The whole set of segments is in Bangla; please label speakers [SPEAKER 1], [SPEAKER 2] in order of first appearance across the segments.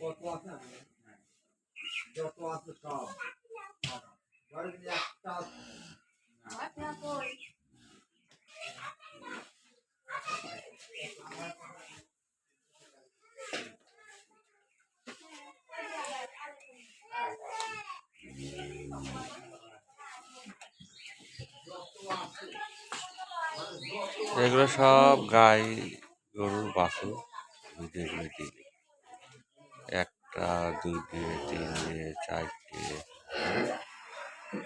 [SPEAKER 1] কত আছে? যত আছে সব।
[SPEAKER 2] এগুলো সব গাই গরুর বাছুর এগুলো দিই। একটা দুইটে তিনটে চারটে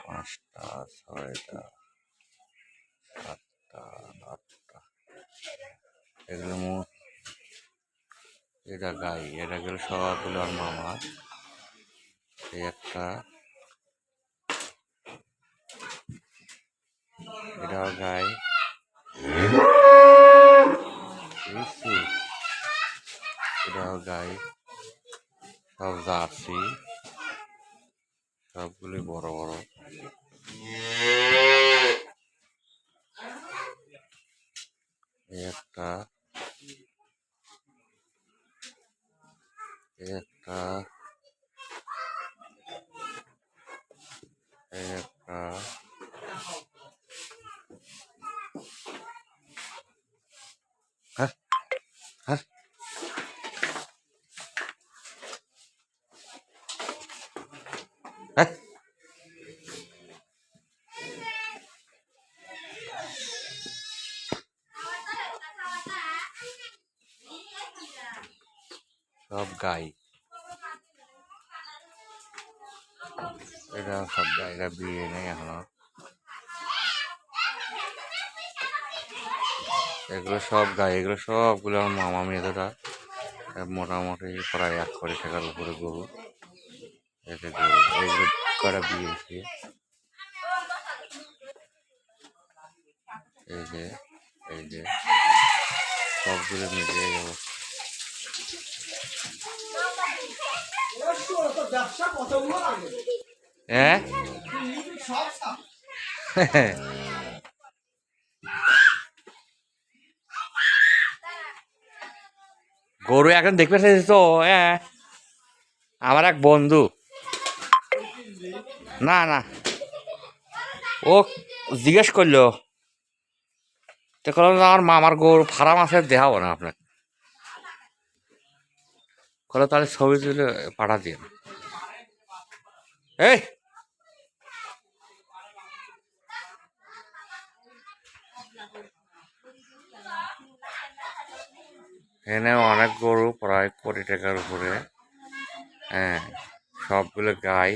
[SPEAKER 2] পাঁচটা ছয়টা সাতটা আটটা। এগুলো মোট এটা গাই এটা গেল সবগুলো আর মামা। এই একটা। এটাও গাই। এটাও গাই। সব জার্সি সবগুলি বড় বড় এই একটা এই একটা এই একটা হ্যাঁ হ্যাঁ হ্যাঁ সব গাই। এটা সব গাইরা বিয়ে নেই এখনও। এগুলো সব গাই, এগুলো সবগুলো আমার মামা মেয়েরা মোটামুটি প্রায় এক কোটি টাকার উপরে গরু। এইগুলো করা বিয়েছে এই যে এই যে। সবগুলো মিলিয়ে অবস্থা। হ্যাঁ গরু এখন দেখবে তো হ্যাঁ আমার এক বন্ধু। না না। ও জিজ্ঞেস করল, তো করলাম আমার মামার গরু ফার্ম আছে, দেখাবো না আপনাকে। কলো তাহলে ছবি তুলে পাঠা দিন এই! এখানে অনেক গরু প্রায় কোটি টাকার উপরে। হ্যাঁ সবগুলো গাই।